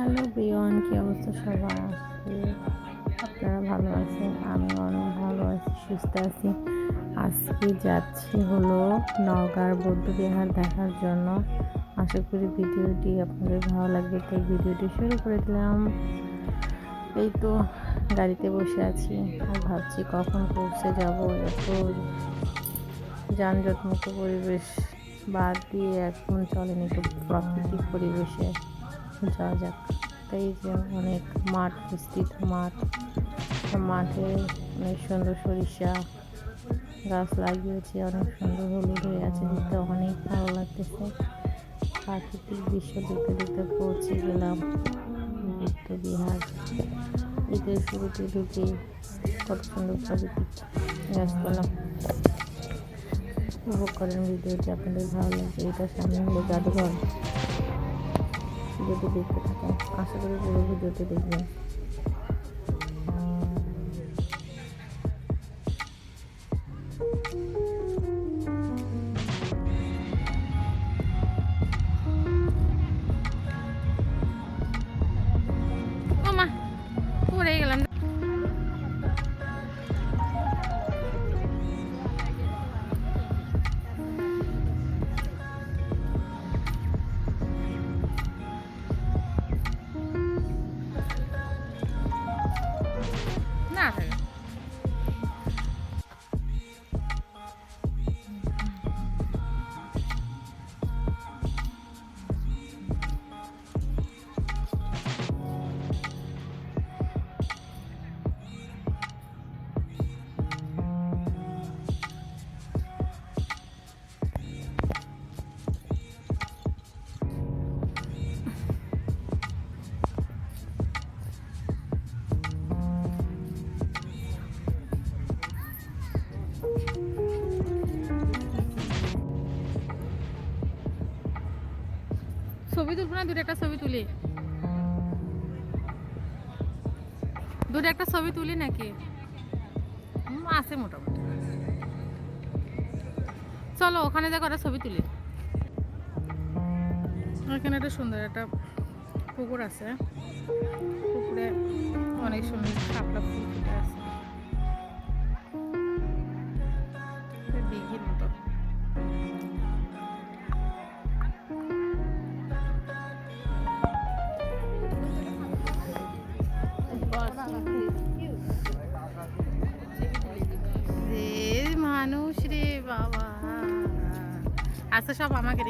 Hello বিয়ন, কি অবস্থা সবার? আজকে আপনারা ভালো আছেন? আমি অনেক ভালো আছি, সুস্থ আছি। আজকে যাচ্ছি হলো নওগাঁর বৌদ্ধ বিহার দেখার জন্য। আশা করি ভিডিওটি আপনাদের ভালো লাগবে। তাই ভিডিওটি শুরু করে দিলাম। এই তো গাড়িতে বসে আছি। আর ভাবছি কখন পৌঁছে যাব? এত যানজট মুক্ত পরিবেশ বাদ দিয়ে এখন চলেন একটু প্রাকৃতিক পরিবেশে। যাওয়া যাক। তাই যে অনেক মাঠ, বিস্তৃত মাঠ। মাঠে অনেক সুন্দর সরিষা গাছ লাগিয়েছে, অনেক সুন্দর হলুদ হয়ে আছে, দেখতে অনেক ভালো লাগতেছে। প্রাকৃতিক দৃশ্য দেখতে দেখতে পৌঁছে গেলাম বিহার। ঈদের শুরুতে ঢুকে কত সুন্দর প্রাকৃতিক গাছপালা উপভোগ করেন। ভিডিওটি আপনাদের ভালো লাগবে এটা সামনে হলো জাদুঘর। ভিডিওটি দেখতে থাকেন আশা করি পুরো ভিডিওটি দেখবেন। না থাকে ছবি তুলবো না, দুটো একটা ছবি তুলি। দুটো একটা ছবি তুলি নাকি? আছে মোটামুটি। চলো, ওখানে দেখো একটা ছবি তুলি। এখানে একটা সুন্দর একটা পুকুর আছে। পুকুরে অনেক সুন্দর শাপলা ফুল আছে। মানুষ রে বাবা। আচ্ছা সব আমাকে